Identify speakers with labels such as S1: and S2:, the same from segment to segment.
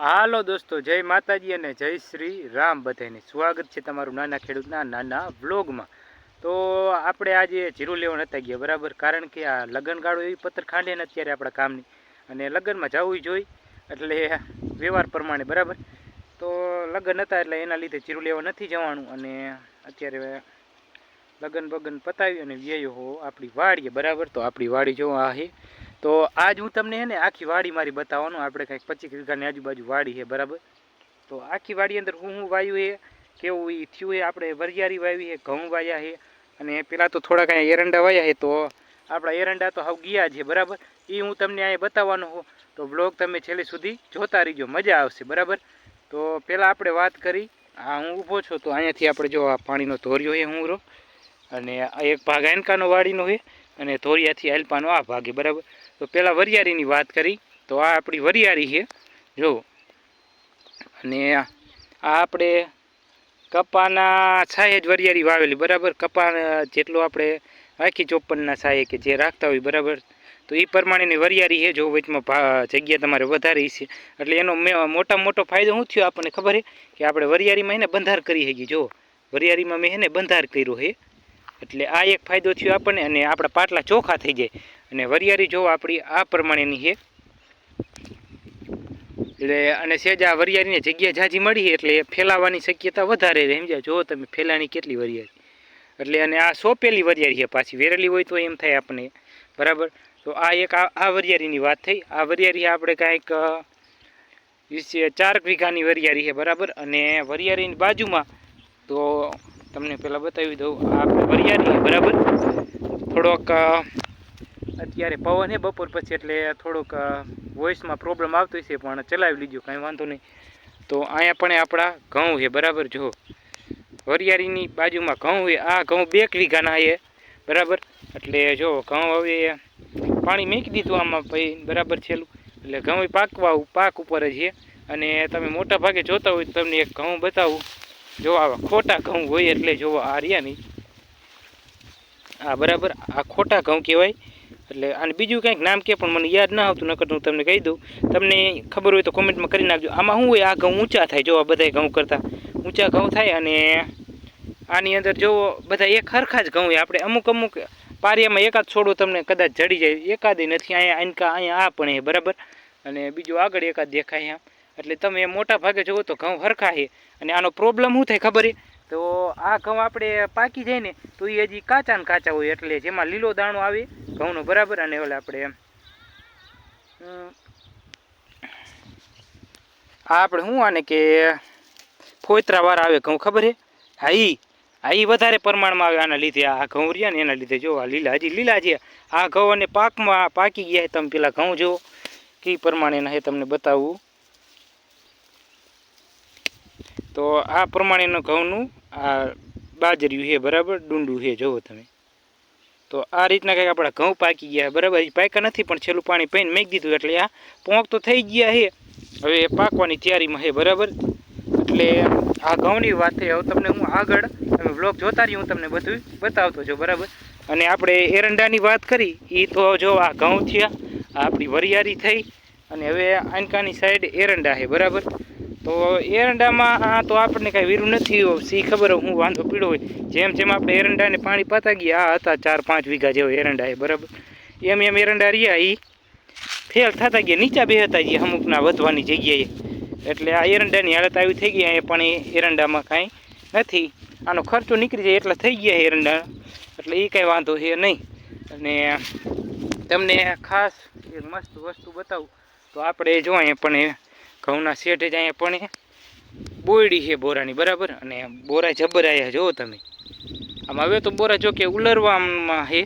S1: હાલો દોસ્તો, જય માતાજી અને જય શ્રી રામ. બધાને સ્વાગત છે તમારું નાના ખેડૂતના નાના વ્લોગમાં. તો આપણે આજે જીરું લેવા નતા ગયા, બરાબર? કારણ કે આ લગ્નગાળો એવી પથ્થર ખાંડે ને અત્યારે આપણા કામની અને લગ્નમાં જવું જોઈએ એટલે વ્યવહાર પ્રમાણે, બરાબર? તો લગ્ન હતા એટલે એના લીધે જીરું લેવા નથી જવાનું. અને અત્યારે લગ્ન બગન પતાવી અને વ્યયો હો આપણી વાડીએ, બરાબર? તો આપણી વાડી જો આ તો આજ હું તમને હે ને આખી વાડી મારી બતાવવાનું, આપણે કંઈક પચીસ વીઘાની આજુબાજુ વાડી છે, બરાબર? તો આખી વાડી અંદર હું હું વાયું એ, કેવું એ થયું એ, આપણે વરિયારી વાવી છે, ઘઉં વાયા છે, અને પેલા તો થોડા કાંઈ એરંડા વાયા છે, તો આપણા એરંડા તો હાવ ગયા છે, બરાબર? એ હું તમને અહીંયા બતાવવાનો હું તો બ્લોગ તમે છેલ્લે સુધી જોતા રહીજો, મજા આવશે, બરાબર? તો પહેલાં આપણે વાત કરી, આ હું ઊભો છું, તો અહીંયાથી આપણે જો આ પાણીનો ધોર્યો એ હું રો અને એક ભાગ એનકાનો વાડીનો છે, અને ધોરિયાથી આલપાનો આ ભાગે બરાબર? તો પહેલાં વરિયાળીની વાત કરી. તો આ આપણી વરિયાળી છે. જો. અને આ આપણે કપાના છાંયે જ વરિયાળી વાવેલી. બરાબર? કપા જેટલો આપણે આખી ચોપનના છાંયે કે જે રાખતા હોય, બરાબર? તો એ પ્રમાણેની વરિયાળી છે. જો વચમાં જગ્યા તમારે વધારે છે. એટલે એનો મોટા મોટો ફાયદો શું થયો આપણને ખબર છે? કે આપણે વરિયાળીમાં એને બંધાર કરી શકીએ જો. વરિયાળીમાં મેં એને બંધાર કર્યો છે. એટલે આ એક ફાયદો થયો આપણને અને આપણા પાટલા ચોખ્ખા થઈ જાય. અને વરિયાળી જો આપણી આ પ્રમાણેની છે. એટલે અને સેજ આ વરિયાળીને જગ્યા ઝાઝી મળી એટલે ફેલાવાની શક્યતા વધારે રહે સમજ્યા? જો તમે ફેલાની કેટલી વરિયાળી. એટલે અને આ સોંપેલી વરિયાળી છે પાછી, વેરેલી હોય તો એમ થાય આપણને. બરાબર? તો આ એક આ વરિયાળીની વાત થઈ. આ વરિયાળી આપણે કાંઈક ચાર વીઘાની વરિયાળી છે, બરાબર? અને વરિયાળીની બાજુમાં, તો તમને પહેલાં બતાવી દઉં. આ વરિયારી બરાબર? થોડોક અત્યારે પવન હે બપોર પછી એટલે થોડોક વોઇસમાં પ્રોબ્લેમ આવતો છે પણ ચલાવી લીધું, કાંઈ વાંધો નહીં. તો અહીંયા પણ આપણા ઘઉં છે, બરાબર? જો, વરિયાળીની બાજુમાં ઘઉં છે, આ ઘઉં બે વીઘાના છે, બરાબર? એટલે જો, ઘઉં હવે પાણી મૂકી દીધું આમાં ભાઈ, બરાબર છેલ્લું. એટલે ઘઉં પાકવા પાક ઉપર જ છે. અને તમે મોટા ભાગે જોતા હોય તો તમને એક ઘઉં બતાવું. જો આવા ખોટા ઘઉં હોય એટલે જોવો આ રહ્યા નહીં. આ બરાબર, આ ખોટા ઘઉં કહેવાય. એટલે અને બીજું કંઈક નામ કે પણ મને યાદ ના આવતું, નકર હું તમને કહી દઉં. તમને ખબર હોય તો કોમેન્ટમાં કરી નાખજો. આમાં શું હોય? આ ઘઉં ઊંચા થાય. જો આ બધા ઘઉં કરતાં ઊંચા ઘઉં થાય અને આની અંદર જો બધા એક હરખા જ ઘઉં આપણે અમુક અમુક પારિયામાં એકાદ છોડો તમને કદાચ જડી જાય. એકાદે નથી. અહીંયા આનકા અહીંયા આ પણ એ બરાબર? અને બીજું આગળ એકાદ દેખાય આમ. એટલે તમે મોટા ભાગે જુઓ તો ઘઉં હરખા છે. અને આનો પ્રોબ્લેમ શું થાય ખબર છે? તો આ ઘઉં આપણે પાકી જાય ને, તો એ હજી કાચા ને કાચા હોય એટલે જેમાં લીલો દાણો આવે, ઘઉંનો બરાબર, અને ઓલે આપણે એમ આ આપણે શું આને કે, ફોતરા વાળા આવે ઘઉં, ખબર હે? હા ઈ હા ઈ વધારે પ્રમાણમાં આવે આના લીધે, આ ઘઉં રહ્યા ને એના લીધે. જો, આ લીલા, હજી લીલા છે. આ ઘઉં અને પાકમાં પાકી ગયા તમે પેલા ઘઉં જુઓ કઈ પ્રમાણેના હે તમને બતાવું. તો આ પ્રમાણેનું ઘઉંનું આ બાજર્યું છે, બરાબર? ડુંડું છે જુઓ તમે. તો આ રીતના કંઈક આપણા ઘઉં પાકી ગયા બરાબર? એ પાક્યા નથી, પણ છેલ્લું પાણી પીને મેકી દીધું, એટલે આ પોંક તો થઈ ગયા છે. હવે એ પાકવાની તૈયારીમાં છે, બરાબર? એટલે આ ઘઉંની વાત થઈ હવે તમને હું આગળ તમે બ્લોગ જોતા રહ્યો, હું તમને બધું બતાવતો છું બરાબર? અને આપણે એરંડાની વાત કરી એ તો જો આ ઘઉં થયા આપણી વરિયાળી થઈ, અને હવે આનકાની સાઈડ એરંડા છે, બરાબર? તો એરંડામાં, આ તો આપણને કાંઈ વીરું નથી સી ખબર હું વાંધો પીડો હોય. જેમ જેમ આપણે એરંડાને પાણી પાતા ગયા, આ હતા ચાર પાંચ વીઘા જેવો એરંડા છે બરાબર? એમ એમ એરંડા રહ્યા એ ફેલ થતા ગયા, નીચા બે હતા ગયા અમુકના વધવાની જગ્યાએ. એટલે આ એરંડાની હાલત આવી થઈ ગઈ, અહીંયા પણ એ એરંડામાં કાંઈ નથી. આનો ખર્ચો નીકળી જાય એટલા થઈ ગયા એરંડા. એટલે એ કાંઈ વાંધો છે નહીં. અને તમને ખાસ એક મસ્ત વસ્તુ બતાવું. તો આપણે જો અહીંયા પણ એ ઘઉંના શેઠ જ અહીંયા પણ બોયડી છે બોરાની, બરાબર? અને બોરા જબરાયા જુઓ તમે. આમ હવે તો બોરા જો કે ઉલરવામાં છે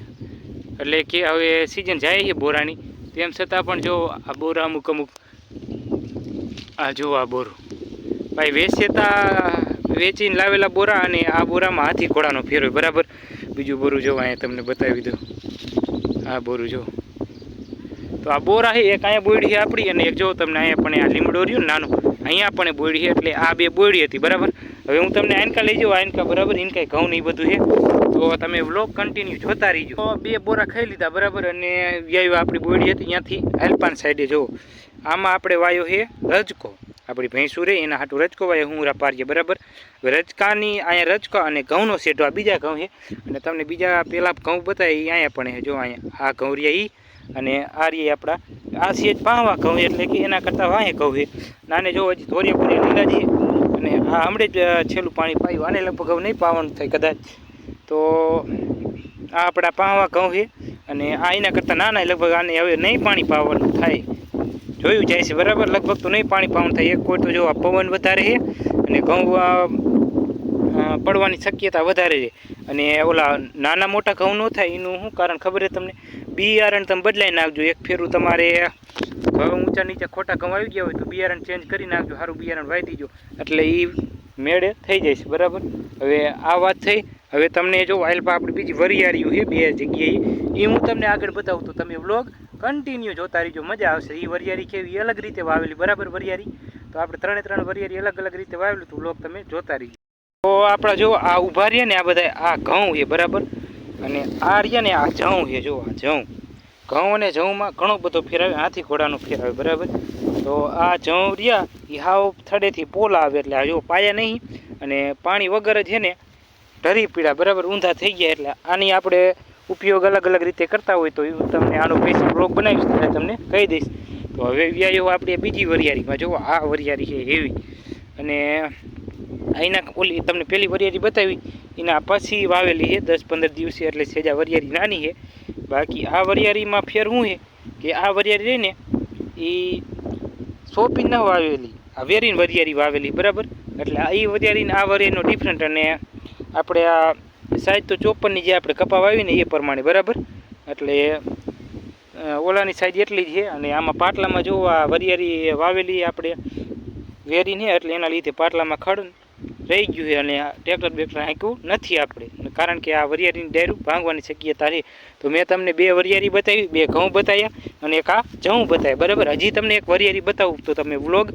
S1: એટલે કે હવે સિઝન જાય છે બોરાની. તેમ છતાં પણ જો આ બોરા અમુક અમુક, આ જો આ બોરું. ભાઈ વેચેતા વેચીને લાવેલા બોરા અને આ બોરામાં હાથી ઘોડાનો ફેરો બરાબર? બીજું બોરું જો અહીંયા તમને બતાવી દઉં. આ બોરું જો. તો આ બોરા છે એક અહીંયા બોયડી આપણી અને એક જો તમને અહીંયા પણ આ લીમડો રહ્યું નાનું, અહીંયા પણ એ બોયડી એટલે આ બે બોયડી હતી, બરાબર? હવે હું તમને આનકા લઈ જાઉં આનકા બરાબર ઇનકા ઘઉં ને એ બધું છે. તો તમે વ્લોગ કન્ટિન્યુ જોતા રહીજો. તો બે બોરા ખાઈ લીધા, બરાબર? અને વ્યાયો આપણી બોયડી હતી ત્યાંથી હેલ્પાન સાઈડે જુઓ આમાં આપણે વાયો છે રજકો. આપણી ભેંસું રહે એના હાટું રજકો વાય, હું પારીએ બરાબર? હવે રજકાની, અહીંયા રજકો અને ઘઉંનો શેઢો, આ બીજા ઘઉં છે. અને તમને બીજા પેલા ઘઉં બતાવી અહીંયા પણ જો અહીંયા. આ ઘઉં રહ્યા ઈ અને આ રીએ આપણા આ છે પાંવા ઘઉં એટલે કે એના કરતાં વાંહે ઘઉં છે નાને જો હજી ધોરિયા પૂરી લીલા છે અને આ હમણાં જ છેલ્લું પાણી પાયું. આને લગભગ નહીં પાવાનું થાય કદાચ. તો આ આપણા પાંવા ઘઉં છે અને આ એના કરતાં નાના લગભગ આને હવે નહીં પાણી પાવાનું થાય. જોયું જાય છે બરાબર? લગભગ તો નહીં પાણી પાવાનું થાય. એક કોઈ તો જો પવન વધારે છે અને ઘઉં પડવાની શક્યતા વધારે છે. અને ઓલા નાના મોટા ઘઉં ન થાય, એનું શું કારણ ખબર છે તમને? બિયારણ તમે બદલાઈ નાખજો. એક ફેરું તમારે ઘઉં ઊંચા નીચે ખોટા ઘઉં આવી ગયા હોય તો બિયારણ ચેન્જ કરી નાખજો, સારું બિયારણ વાવી દીજો. એટલે એ મેળે થઈ જાય છે બરાબર? હવે આ વાત થઈ. હવે તમને જો વાયલપા આપણી બીજી વરિયાળીઓ છે બે જગ્યાએ. એ હું તમને આગળ બતાવું તો તમે વ્લોગ કન્ટિન્યુ જોતા રહીજો, મજા આવશે. એ વરિયાળી કેવી? અલગ રીતે વાવેલી, બરાબર વરિયાળી? તો આપણે ત્રણે ત્રણ વરિયાળી અલગ અલગ રીતે વાવેલું તો વ્લોગ તમે જોતા રહીજો. તો આપણા જો આ ઊભા રહીએ ને આ બધા, આ ઘઉં છે બરાબર? અને આ રહ્યા ને આ જઉં છે જો આ જઉં. ઘઉં અને જઉંમાં ઘણો બધો ફેરાવે હાથી ઘોડાનો ફેરાવે બરાબર? તો આ જઉં રહ્યા એ હાવ થડેથી પોલા આવે, એટલે આ જો પાયા નહીં, અને પાણી વગર જ છે ને, ઢરી પીડા, બરાબર? ઊંધા થઈ ગયા, એટલે આની આપણે ઉપયોગ અલગ અલગ રીતે કરતા હોય, તો તમને આનો સ્પેશિયલ બ્લોગ બનાવીશ, ત્યારે તમને કહી દઈશ. તો હવે વ્યાયો આપણે બીજી વરિયાળીમાં, જુઓ, આ વરિયાળી છે એવી અને અહીંના ઓલી તમને પહેલી વરિયાળી બતાવી એના પછી વાવેલી છે, દસ પંદર દિવસે એટલે સેજા વરિયાળી નાની છે. બાકી આ વરિયાળીમાં ફેર શું છે કે આ વરિયાળી રહીને એ સોપી ન વાવેલી, આ વેરીન વરિયાળી વાવેલી, બરાબર? એટલે એ વરિયાળીને આ વરિયાળીનો ડિફરન્ટ અને આપણે આ સાઈઝ તો ચોપનની જે આપણે કપા વાવી ને એ પ્રમાણે, બરાબર? એટલે ઓલાની સાઈઝ એટલી જ છે અને આમાં પાટલામાં જો આ વરિયારી વાવેલી આપણે વેરીને એટલે એના લીધે પાટલામાં ખડ રહી ગયું છે અને ટ્રેક્ટર બેક્ટર હાંક્યું નથી આપણે. કારણ કે આ વરિયાળીની ડાયરું ભાંગવાની શક્યતા છે. તો મેં તમને બે વરિયાળી બતાવી, બે ઘઉં બતાવ્યા અને એક આ જવું બતાવ્યા. બરાબર? હજી તમને એક વરિયાળી બતાવું તો તમે વ્લોગ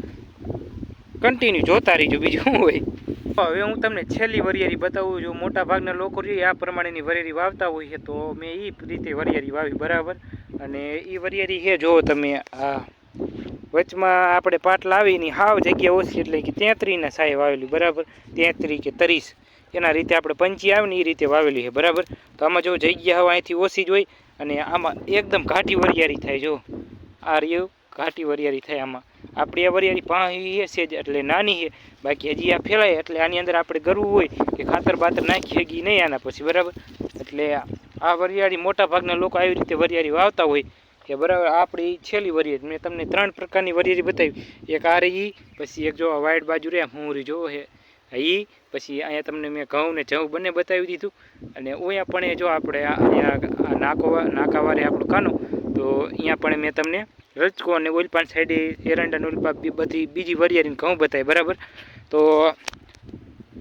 S1: કન્ટિન્યુ જોતા રહીજો. બીજું શું હોય? હવે હું તમને છેલ્લી વરિયાળી બતાવું. જો મોટા ભાગના લોકો છે આ પ્રમાણેની વરિયાળી વાવતા હોય છે, તો મેં એ રીતે વરિયાળી વાવી. બરાબર? અને એ વરિયાળી છે, જો તમે આ વચમાં આપણે પાટ લાવીની હાવ જગ્યા ઓછી એટલે કે તેત્રીસના સાહેબ વાવેલી બરાબર? તેત્રી કે ત્રીસ. એના રીતે આપણે પંચી આવે ને એ રીતે વાવેલી છે, બરાબર? તો આમાં જો જગ્યા હવે અહીંથી ઓછી જ હોય અને આમાં એકદમ ઘાટી વરિયાળી થાય, જો. આ રહ્યું, ઘાટી વરિયાળી થાય આમાં. આપણી આ વરિયાળી પાણી છે જ એટલે નાની છે. બાકી હજી આ ફેલાય એટલે આની અંદર આપણે ગરવું હોય કે ખાતર બાતર નાખી શકીએ નહીં આના પછી, બરાબર? એટલે આ વરિયાળી મોટા ભાગના લોકો આવી રીતે વરિયાળી વાવતા હોય કે બરાબર આપણી છેલ્લી વરિયાળી મેં તમને ત્રણ પ્રકારની વરિયરી બતાવી. એક આ રહી, પછી એક જો વાઈટ બાજુ રહે હું જોવો હે. એ પછી અહીંયા તમને મેં ઘઉં ને જવું બંને બતાવી દીધું. અને અહીંયા પણ જો આપણે અહીંયા નાકો નાકાવારે આપણું કાનું, તો અહીંયા પણ મેં તમને રજકો અને ઓલપાન સાઈડે એરંડા ઓલપા બધી બીજી વરિયાળીને ઘઉં બતાવી, બરાબર? તો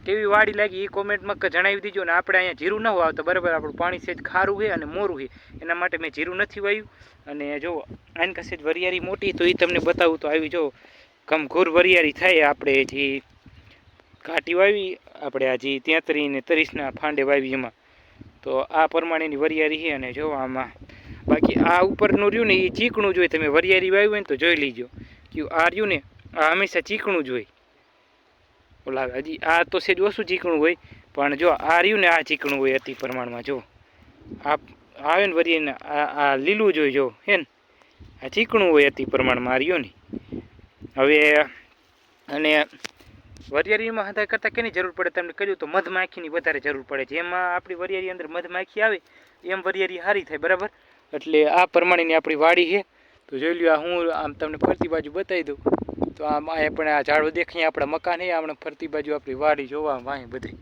S1: કેવી વાડી લાગી એ કોમેન્ટમાં જણાવી દીજો ને આપણે અહીંયા જીરું ન વાવતા. બરાબર, આપણું પાણી સેજ ખારું છે અને મોરું છે એના માટે મેં જીરું નથી વાવ્યું. અને જો આની કશે જ વરિયાળી મોટી તો એ તમને બતાવું તો આવી જો ઘમઘોર વરિયાળી થાય આપણે જે ઘાટી વાવી, આપણે આ જે તેત્રી ને ત્રીસના ફાંડે વાવી એમાં. તો આ પ્રમાણેની વરિયાળી છે અને જો આમાં, બાકી આ ઉપરનું રહ્યું ને એ ચીકણું જોઈએ તમે વરિયાળી વાવી હોય ને તો જોઈ લીજો. કે આ રહ્યું ને, આ હંમેશા ચીકણું જ હોય. ઓલા હજી આ તો સેજ ઓછું ચીકણું હોય, પણ જો આ રહ્યું ને આ ચીકણું હોય અતિ પ્રમાણમાં, જો. આ આવે ને વરિયાળીને આ લીલું જોઈ જો, હે ને? આ ચીકણું હોય અતિ પ્રમાણમાં, આ રહ્યું ને. હવે, અને વરિયાળીમાં હતા કરતાં કેની જરૂર પડે? તમને કહ્યું તો મધમાખીની વધારે જરૂર પડે જેમાં આપણી વરિયાળી અંદર મધમાખી આવે, એમ વરિયાળી સારી થાય, બરાબર? એટલે આ પ્રમાણેની આપણી વાડી છે. તો જોઈ લ્યો, આ હું આમ તમને ફરતી બાજુ બતાવી દઉં. તો આમ અહીંયા પણ આ ઝાડો દેખાય આપણા મકાન એ આપણે ફરતી બાજુ આપણી વાડી જોવા, વાંહે બધી.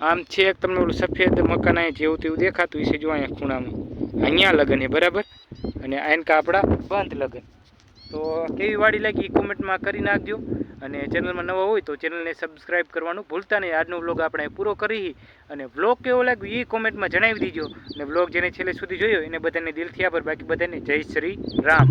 S1: આમ છે એક તમને ઓલું સફેદ મકાન અહીંયા જેવું તેવું દેખાતું હશે, જો અહીંયા ખૂણામાં. અહીંયા લગ્ન છે, બરાબર? અને આનકા આપણા બંધ લગ્ન. તો કેવી વાડી લાગી એ કોમેન્ટમાં કરી નાખજો. અને ચેનલમાં નવા હોય તો ચેનલને સબસ્ક્રાઇબ કરવાનું ભૂલતા નહીં. આજનો વ્લોગ આપણે પૂરો કરી અને વ્લોગ કેવો લાગ્યો એ કોમેન્ટમાં જણાવી દીજો. અને વ્લોગ જેને છેલ્લે સુધી જોયો એને બધાને દિલથી આભાર. બાકી બધાને જય શ્રી રામ.